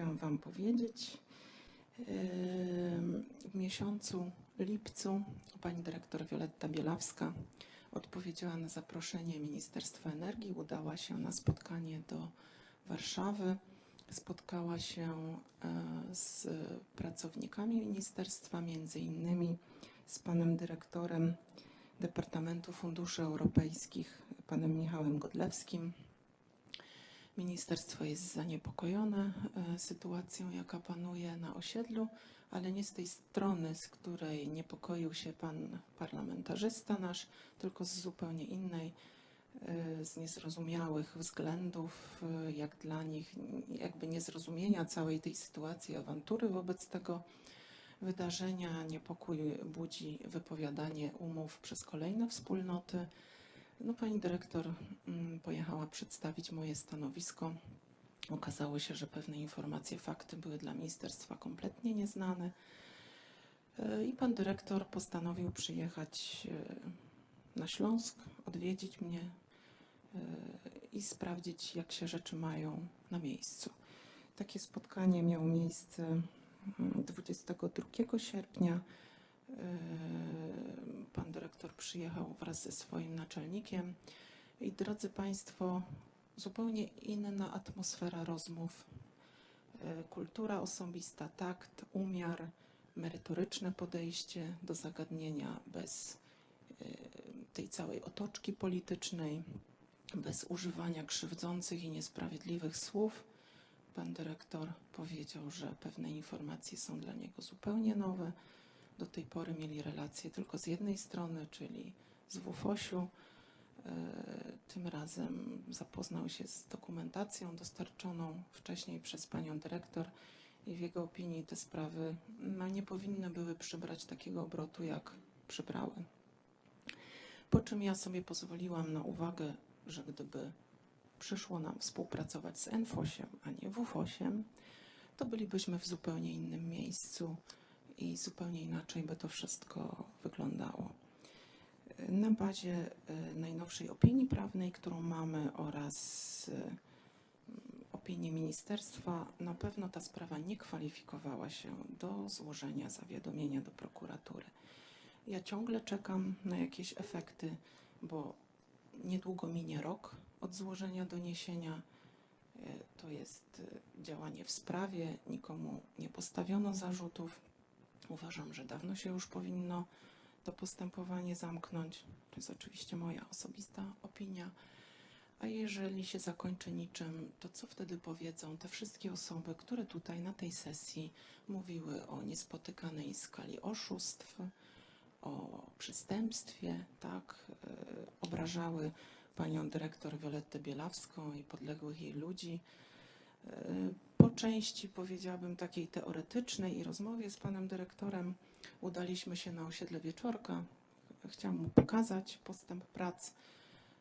chciałam Wam powiedzieć. W miesiącu lipcu pani dyrektor Wioletta Bielawska odpowiedziała na zaproszenie Ministerstwa Energii. Udała się na spotkanie do Warszawy. Spotkała się e, z pracownikami ministerstwa, między innymi z panem dyrektorem Departamentu Funduszy Europejskich, panem Michałem Godlewskim. Ministerstwo jest zaniepokojone e, sytuacją, jaka panuje na osiedlu, ale nie z tej strony, z której niepokoił się pan parlamentarzysta nasz, tylko z zupełnie innej, e, z niezrozumiałych względów, e, jak dla nich, jakby niezrozumienia całej tej sytuacji, awantury wobec tego wydarzenia. Niepokój budzi wypowiadanie umów przez kolejne wspólnoty. No, pani dyrektor mm, pojechała przedstawić moje stanowisko. Okazało się, że pewne informacje, fakty były dla ministerstwa kompletnie nieznane. E, I pan dyrektor postanowił przyjechać e, na Śląsk, odwiedzić mnie e, i sprawdzić, jak się rzeczy mają na miejscu. Takie spotkanie miało miejsce mm, 22 sierpnia. Yy, Pan dyrektor przyjechał wraz ze swoim naczelnikiem i drodzy Państwo, zupełnie inna atmosfera rozmów. Yy, Kultura osobista, takt, umiar, merytoryczne podejście do zagadnienia bez yy, tej całej otoczki politycznej, bez używania krzywdzących i niesprawiedliwych słów. Pan dyrektor powiedział, że pewne informacje są dla niego zupełnie nowe. Do tej pory mieli relacje tylko z jednej strony, czyli z WFOŚ-u. E, Tym razem zapoznał się z dokumentacją dostarczoną wcześniej przez panią dyrektor i w jego opinii te sprawy no, nie powinny były przybrać takiego obrotu, jak przybrały. Po czym ja sobie pozwoliłam na uwagę, że gdyby przyszło nam współpracować z NFOŚ-iem, a nie WFOŚ-iem, to bylibyśmy w zupełnie innym miejscu i zupełnie inaczej by to wszystko wyglądało. Na bazie e, najnowszej opinii prawnej, którą mamy oraz e, opinii ministerstwa, na pewno ta sprawa nie kwalifikowała się do złożenia zawiadomienia do prokuratury. Ja ciągle czekam na jakieś efekty, bo niedługo minie rok od złożenia doniesienia. E, To jest działanie w sprawie, nikomu nie postawiono zarzutów. Uważam, że dawno się już powinno to postępowanie zamknąć. To jest oczywiście moja osobista opinia. A jeżeli się zakończy niczym, to co wtedy powiedzą te wszystkie osoby, które tutaj na tej sesji mówiły o niespotykanej skali oszustw, o przestępstwie, tak, e, obrażały panią dyrektor Violettę Bielawską i podległych jej ludzi. Części powiedziałabym takiej teoretycznej i rozmowie z panem dyrektorem udaliśmy się na osiedle Wieczorka. Chciałam mu pokazać postęp prac.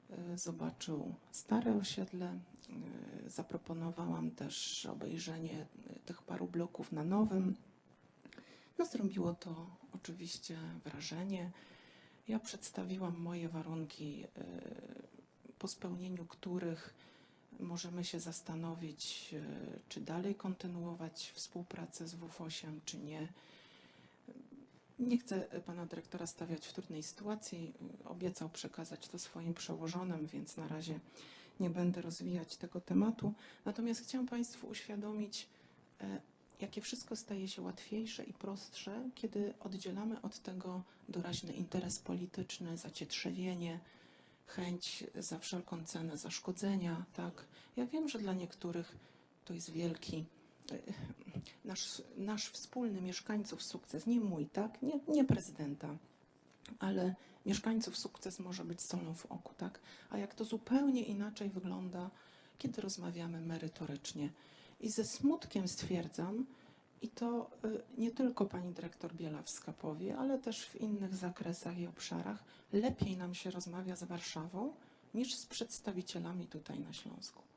E, Zobaczył stare osiedle. E, Zaproponowałam też obejrzenie e, tych paru bloków na nowym. No, zrobiło to oczywiście wrażenie. Ja przedstawiłam moje warunki, po spełnieniu których możemy się zastanowić, e, czy dalej kontynuować współpracę z WFOŚ-em, czy nie. Nie chcę pana dyrektora stawiać w trudnej sytuacji. Obiecał przekazać to swoim przełożonym, więc na razie nie będę rozwijać tego tematu. Natomiast chciałam Państwu uświadomić, e, jakie wszystko staje się łatwiejsze i prostsze, kiedy oddzielamy od tego doraźny interes polityczny, zacietrzewienie, chęć za wszelką cenę zaszkodzenia, tak? Ja wiem, że dla niektórych to jest wielki e, nasz, nasz wspólny mieszkańców sukces, nie mój, tak? Nie, nie prezydenta, ale mieszkańców sukces może być solą w oku, tak? A jak to zupełnie inaczej wygląda, kiedy rozmawiamy merytorycznie. I ze smutkiem stwierdzam, i to y, nie tylko pani dyrektor Bielawska powie, ale też w innych zakresach i obszarach, lepiej nam się rozmawia z Warszawą niż z przedstawicielami tutaj na Śląsku.